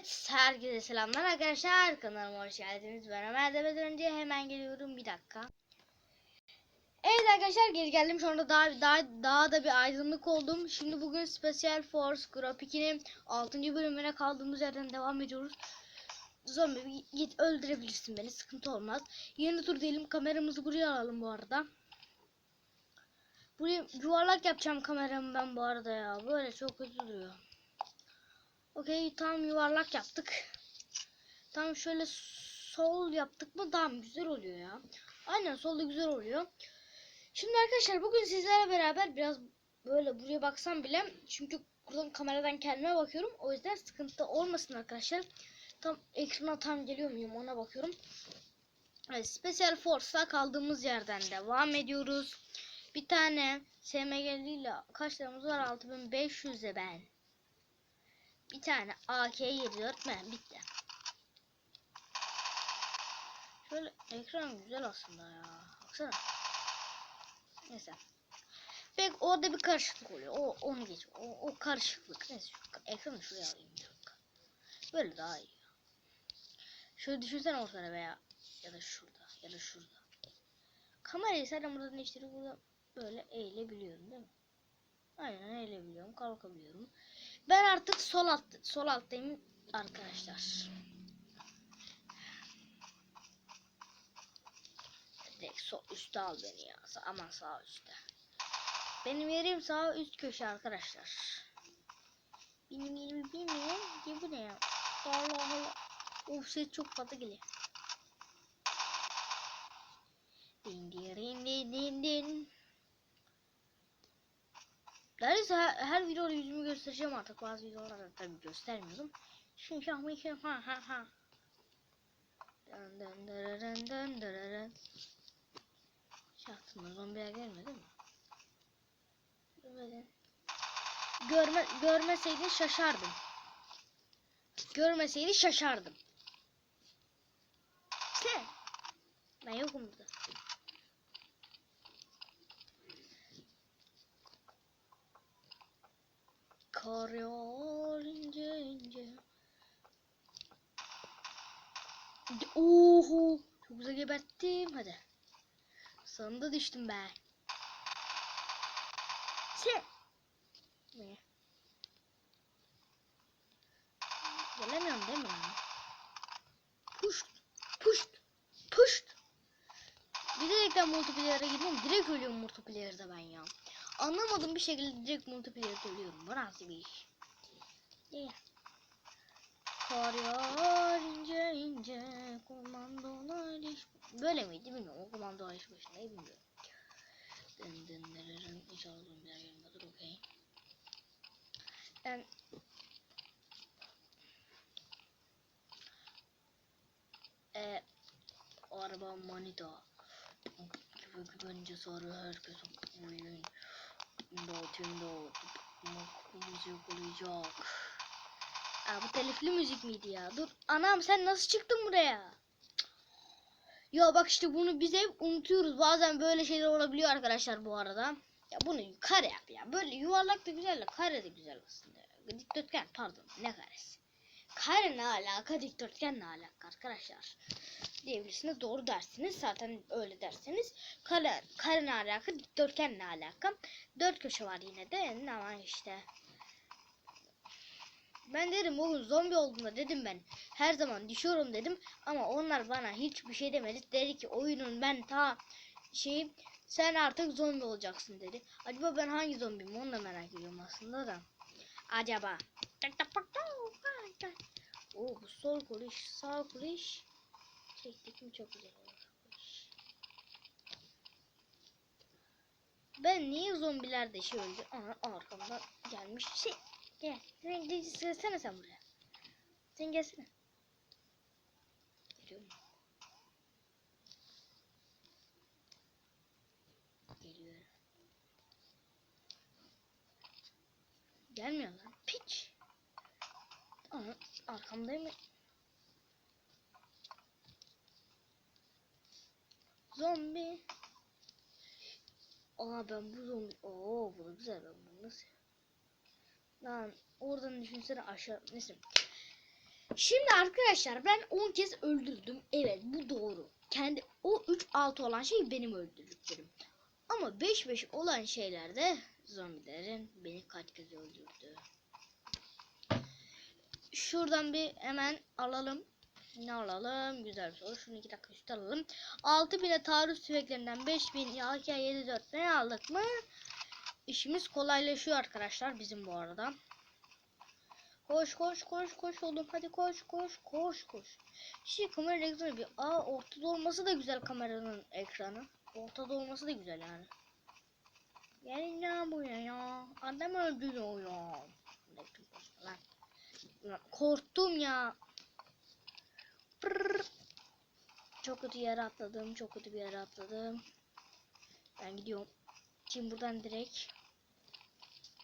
Evet, herkese selamlar arkadaşlar. Kanalıma hoş geldiniz. Ben Ömer demeden önce hemen geliyorum. Bir dakika. Evet arkadaşlar geri geldim. Şu anda daha, daha, daha da bir aydınlık oldum. Şimdi bugün Special Force Group 2'nin 6. bölümüne kaldığımız yerden devam ediyoruz. Zombi git öldürebilirsin beni. Sıkıntı olmaz. Yeni tur diyelim. Kameramızı buraya alalım bu arada. Buraya yuvarlak yapacağım kameramı ben bu arada ya. Böyle çok kötü duruyor. Okey tam yuvarlak yaptık. Tam şöyle sol yaptık mı daha güzel oluyor ya. Aynen solda güzel oluyor. Şimdi arkadaşlar bugün sizlerle beraber biraz böyle buraya baksam bile çünkü buradan kameradan kendime bakıyorum. O yüzden sıkıntı olmasın arkadaşlar. Tam ekrana tam geliyor muyum ona bakıyorum. Evet, Special Force'da kaldığımız yerden devam ediyoruz. Bir tane SMG'li ile kaç liramız var? 6500'e ben. Bir tane AK-74 ben bitti. Şöyle ekran güzel aslında ya. Baksana. Neyse. Pek orada bir karışıklık oluyor. O onu geç. O, o karışıklık. Neyse ekranı şuraya alayım. Böyle daha iyi. Şöyle düşünsene ortada veya ya da şurada ya da şurada. Kamerayı zaten buradan değiştirip burada böyle eğilebiliyorum değil mi? Aynen eğilebiliyorum, kalkabiliyorum. Ben artık sol alt sol alttayım arkadaşlar. Direkt sol üstte al beni ya. Aman sağ üstte. Benim yerim sağ üst köşe arkadaşlar. Benim yerimi bilmiyorum ki bu ne ya? Allah Allah. Of ses çok fazla geliyor. Din din din din din. Neredeyse her, her videoda yüzümü göstereceğim artık. Bazı videolarda tabii göstermiyorum. Çünkü ama iki ha ha ha. Dın dın dırırın dın dırırın. Şahtımda zombiler gelmedi mi? Görmedin. Görme, görmeseydin şaşardım. Görmeseydin şaşardım. İşte. Ben yokum burada. Kar yağar ince ince. Oho. Çok güzel geberttim. Hadi. Sonunda düştüm ben. Sen. Ne? Gelemiyorum değil mi? Puşt. Puşt. Puşt. Bir direkten multiplayer'e gidiyorum. Direkt ölüyorum multiplayer'da ben ya. Anlamadım bir şekilde direkt multiplayer'da ölüyorum. Bu nasıl bir iş? Kar yağar ince ince komandolar iş... Böyle miydi bilmiyorum. O komandolar iş başındayı bilmiyorum. Dın dın dırırın. İnşallah zombiler yanındadır okey. Ben... Ee, o araba manita. Gibi güvence sarı herkes oyun. İmdat imdat. Makumuz yakalayacak. Aa, bu telifli müzik miydi ya? Dur. Anam sen nasıl çıktın buraya? Ya bak işte bunu biz hep unutuyoruz. Bazen böyle şeyler olabiliyor arkadaşlar bu arada. Ya bunu kare yap ya. Böyle yuvarlak da güzel de kare de güzel aslında. Dikdörtgen pardon ne karesi. Kare ne alaka dikdörtgen ne alaka arkadaşlar. Diyebilirsiniz doğru dersiniz. Zaten öyle derseniz. Kare, kare ne alaka dikdörtgen ne alaka. Dört köşe var yine de ama işte. Ben dedim o gün zombi olduğunda dedim ben her zaman düşüyorum dedim ama onlar bana hiçbir şey demedi. Dedi ki oyunun ben ta şey sen artık zombi olacaksın dedi. Acaba ben hangi zombiyim onu da merak ediyorum aslında da. Acaba. Oo bu sol kuruş sağ kuruş. Çektik mi çok güzel. Ben niye zombilerde şey öldü? Aa, arkamdan gelmiş şey. Gel. Sen gelsene sen buraya. Sen gelsene. Geliyor mu? Geliyor. Gelmiyor lan. Piç. Aa, arkamdayım. Zombi. Aa ben bu zombi. Oo bu da güzel ben bunu nasıl? Lan oradan düşünsene aşağı neyse. Şimdi arkadaşlar ben 10 kez öldürdüm. Evet bu doğru. Kendi o 3 6 olan şey benim öldürdüklerim. Ama 5 5 olan şeylerde zombilerin beni kaç kez öldürdü. Şuradan bir hemen alalım. Ne alalım? Güzel bir soru. Şunu 2 dakika üstü alalım. 6000'e taarruz tüfeklerinden 5000 ya 7 4 ne aldık mı? İşimiz kolaylaşıyor arkadaşlar bizim bu arada. Koş koş koş koş oğlum hadi koş koş koş koş. Şey kamera ekranı bir aa ortada olması da güzel kameranın ekranı. Ortada olması da güzel yani. Gelin ya buraya ya. Adam ya. Ne biçim konuşma lan. Korktum ya. Pırr. Çok kötü yere atladım. Çok kötü bir yere atladım. Ben gidiyorum. Şimdi buradan direkt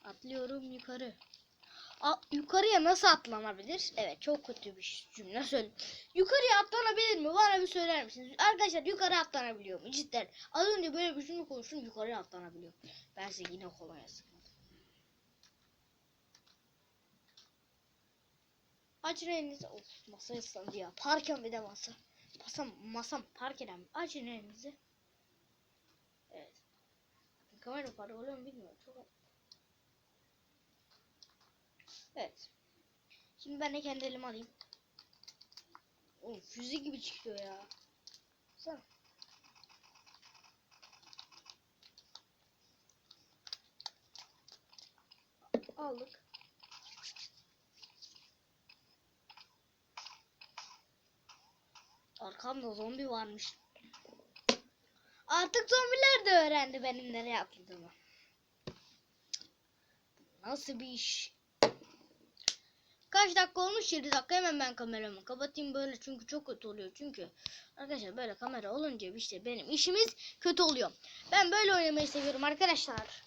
atlıyorum yukarı. A yukarıya nasıl atlanabilir? Evet çok kötü bir cümle söyledim. Yukarıya atlanabilir mi? Bana bir söyler misiniz? Arkadaşlar yukarı atlanabiliyor mu? Cidden. Az önce böyle bir cümle konuştum yukarıya atlanabiliyor. Ben size yine kolay sıkmadım. Açın elinizi. Of masa ıslandı ya. Parken bir de masa. Masam, masam park eden. Açın elinizi. Evet. Kamera para oluyor mu bilmiyorum. Çok Evet. Şimdi ben de kendi elime alayım. Oğlum füze gibi çıkıyor ya. Sen. Aldık. Arkamda zombi varmış. Artık zombiler de öğrendi benim nereye atladığımı. Nasıl bir iş? Kaç dakika olmuş? 7 dakika hemen ben kameramı kapatayım böyle çünkü çok kötü oluyor. Çünkü arkadaşlar böyle kamera olunca işte benim işimiz kötü oluyor. Ben böyle oynamayı seviyorum arkadaşlar.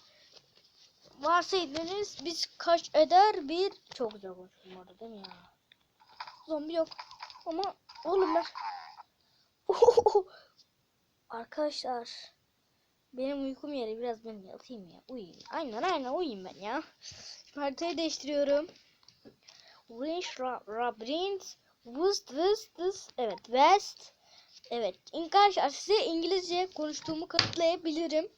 Varsaydınız biz kaç eder bir çok güzel konuştum orada değil mi ya? Zombi yok. Ama oğlum ben Arkadaşlar benim uykum yeri biraz ben yatayım ya uyuyayım. Aynen aynen uyuyayım ben ya. Şimdi haritayı değiştiriyorum. Winch Labyrinth West West West Evet West Evet arkadaşlar size İngilizce konuştuğumu kanıtlayabilirim.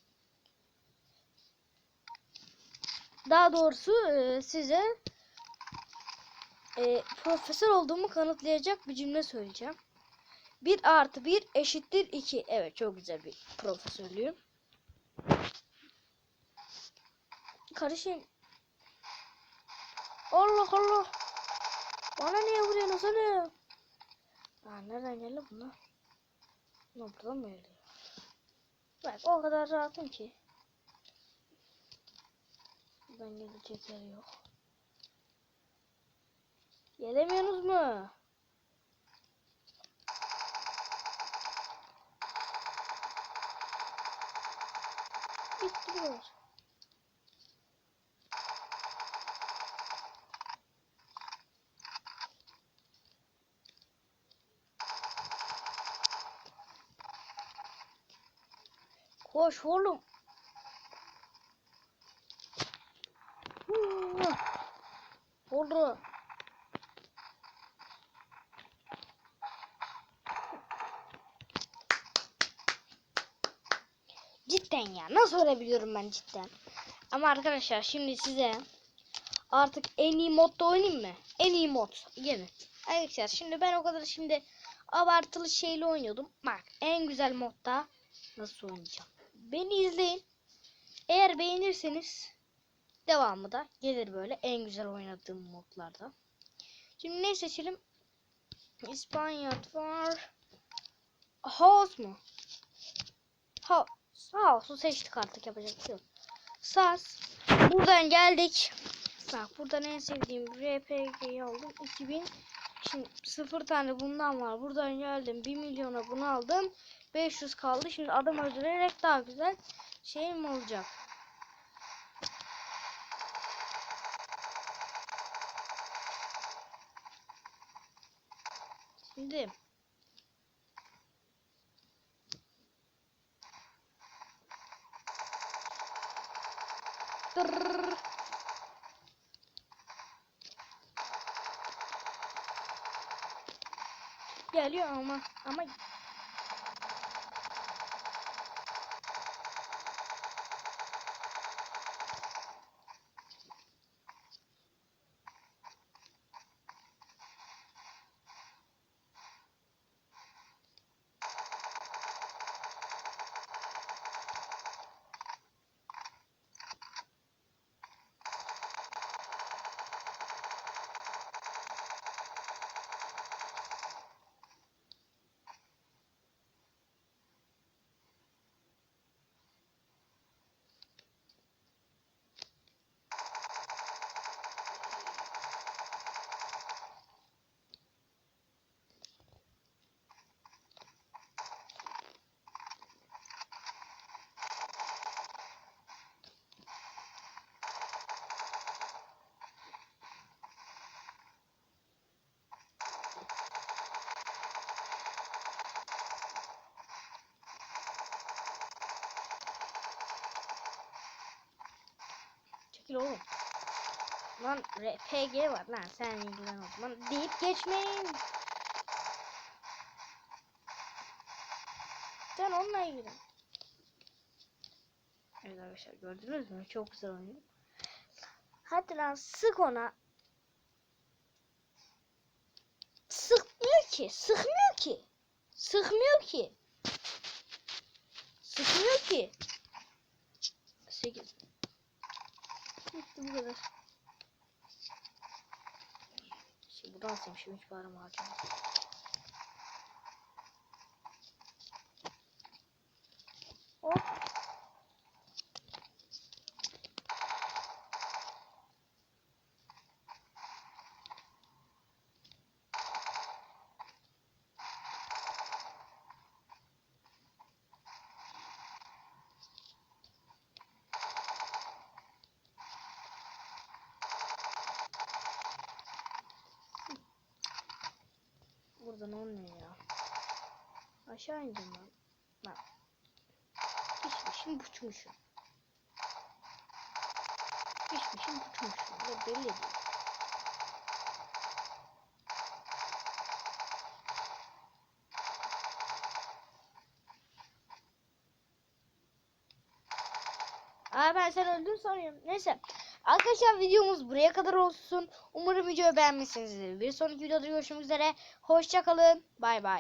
Daha doğrusu e, size e, profesör olduğumu kanıtlayacak bir cümle söyleyeceğim. 1 artı 1 eşittir 2. Evet çok güzel bir profesörlüğüm. Karışım. Allah Allah. Bana niye vuruyorsun sana? Aa, nereden geldi bunlar? Bunlar buradan mı geliyor? Bak o kadar rahatım ki. Buradan gelecek yer yok. Gelemiyorsunuz mu? Biraz. Koş oğlum. Oldu. Cidden ya. Nasıl ölebiliyorum ben cidden? Ama arkadaşlar şimdi size artık en iyi modda oynayayım mı? En iyi mod. Gelin. Arkadaşlar şimdi ben o kadar şimdi abartılı şeyle oynuyordum. Bak en güzel modda nasıl oynayacağım. Beni izleyin. Eğer beğenirseniz devamı da gelir böyle en güzel oynadığım modlarda. Şimdi ne seçelim? İspanyol var. House mu? Ha, House'u seçtik artık yapacak bir şey yok. Sas. Buradan geldik. Bak buradan en sevdiğim RPG'yi aldım. 2000. Şimdi sıfır tane bundan var. Buradan geldim. 1 milyona bunu aldım. 500 kaldı. Şimdi adam öldürerek daha güzel şey mi olacak? Şimdi Dırr. Geliyor ama ama çekil oğlum. Lan RPG var lan sen ilgilen o zaman deyip geçmeyin. Sen onunla ilgilen. Evet arkadaşlar gördünüz mü? Çok güzel oynuyor. Hadi lan sık ona. Sıkmıyor ki. Sıkmıyor ki. Sıkmıyor ki. Sıkmıyor ki. 8. Bu kadar. Şimdi buradan alsam şimdi hiç bağırma harcamam. Hop. Buradan o ne ya? Aşağı indim ben. Ben. Pişmişim buçmuşum. Pişmişim buçmuşum. Ne belli değil. Aa ben sen öldün sanıyorum. Neyse. Arkadaşlar videomuz buraya kadar olsun. Umarım videoyu beğenmişsinizdir. Bir sonraki videoda görüşmek üzere. Hoşça kalın. Bay bay.